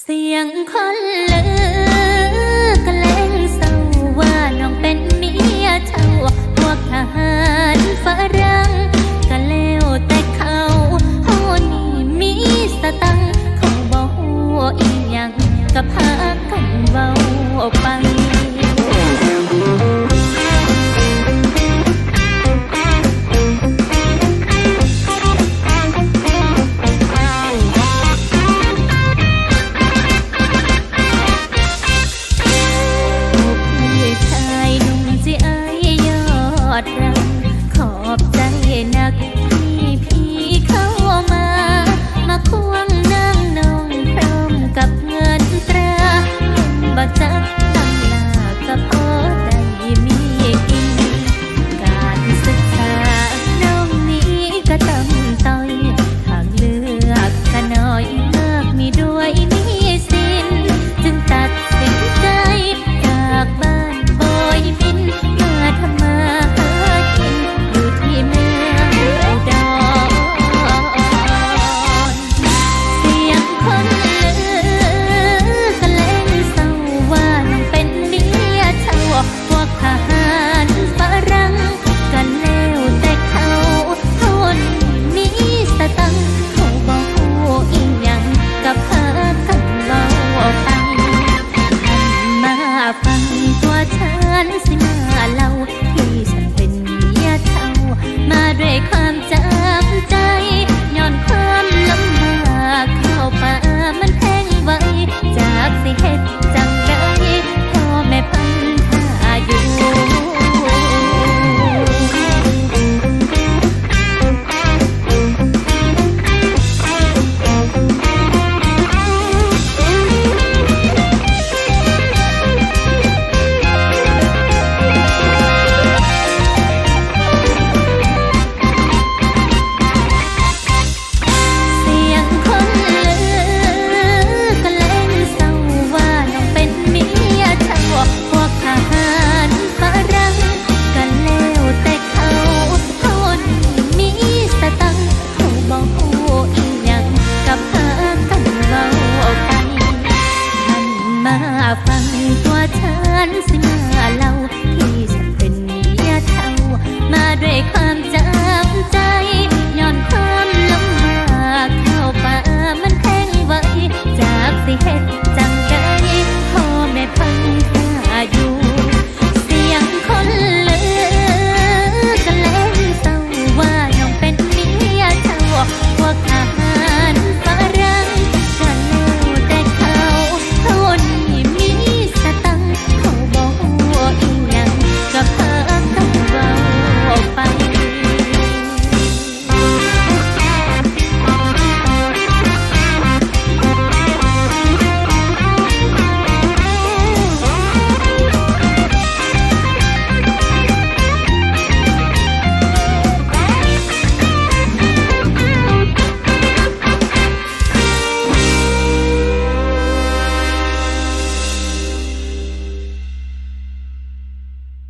เสียงคนเลือ matar. ฉันสิมาเล่าที่ฉันเป็นเมียเท่ามาด้วยค